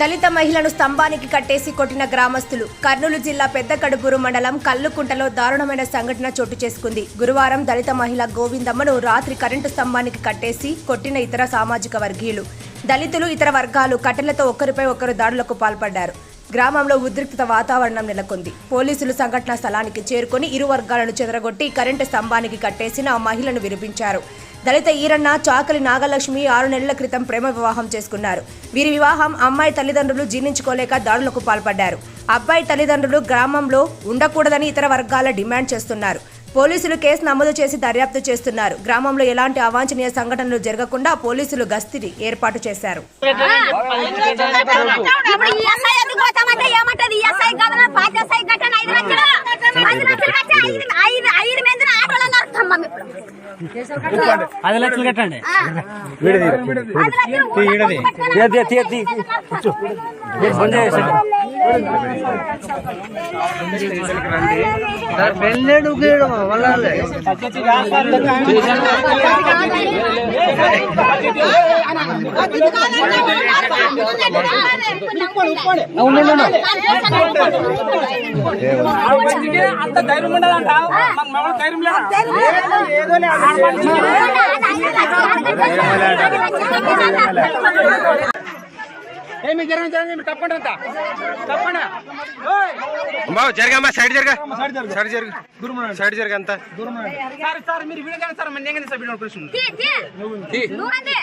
దళిత మహిళను స్తంభానికి కట్టేసి కొట్టిన గ్రామస్తులు కర్నూలు జిల్లా పెద్ద కడుపూరు మండలం కల్లుకుంటలో దారుణమైన సంఘటన చోటు చేసుకుంది. గురువారం దళిత మహిళ గోవిందమ్మను రాత్రి కరెంటు స్తంభానికి కట్టేసి కొట్టిన ఇతర సామాజిక వర్గీయులు. దళితులు ఇతర వర్గాలు కట్టెలతో ఒకరిపై ఒకరు దాడులకు పాల్పడ్డారు. గ్రామంలో ఉద్రిక్తత వాతావరణం నెలకొంది. పోలీసులు సంఘటనా స్థలానికి చేరుకొని ఇరు వర్గాలను చెదరగొట్టి కరెంటు స్తంభానికి కట్టేసిన ఆ మహిళను వినిపించారు దళిత ఈరన్న చాకలి నాగలక్ష్మి ఆరు నెలల క్రితం ప్రేమ వివాహం చేసుకున్నారు. వీరి వివాహం అమ్మాయి తల్లిదండ్రులు జీర్ణించుకోలేక దాడులకు పాల్పడ్డారు. అబ్బాయి తల్లిదండ్రులు గ్రామంలో ఉండకూడదని ఇతర వర్గాల డిమాండ్ చేస్తున్నారు. పోలీసులు కేసు నమోదు చేసి దర్యాప్తు చేస్తున్నారు. గ్రామంలో ఎలాంటి అవాంఛనీయ సంఘటనలు జరగకుండా పోలీసులు గస్తీని ఏర్పాటు చేశారు. పది లక్షలు కట్టండి. వెళ్ళాడు వల్ల అంత ధైర్యం ఉండదంట మామూలు ధైర్యం లేదా ఏమి జరగదు జరగదు తప్పండి అంత తప్పండి బాబు జరగమ్మా సైడ్ జరగ సైడ్ జరగ సైడ్ జరగ అంతా సార్ సార్ మీరు వీడియో కానీ సార్ మన నేను సార్ వీడియో ప్రశ్న తీ, తీ. నువ్వండి.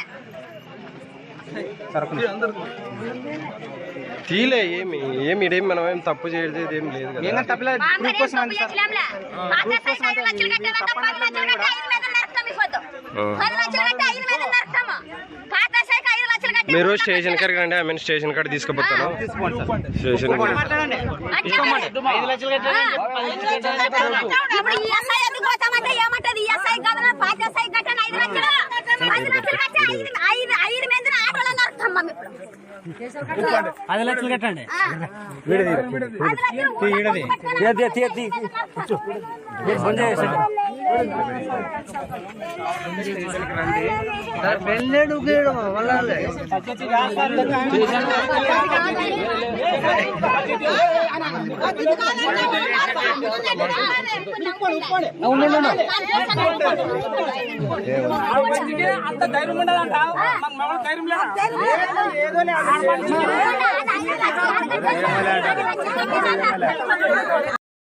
తీలే ఏమి ఏమి మనం ఏం తప్పు చేయలేదు ఏం లేదు కదా. ఏంగంటే తప్పలేదు మా అమ్మ నేను తప్పు చేసలేంలే. పాత ఎస్ఐ ఐదు ఇప్పుడు పది లక్షలు కట్టండి. వెళ్ళాడు వల్ల అంత ధైర్యం ఉండదంట మాకు మామూలు ధైర్యం లేదు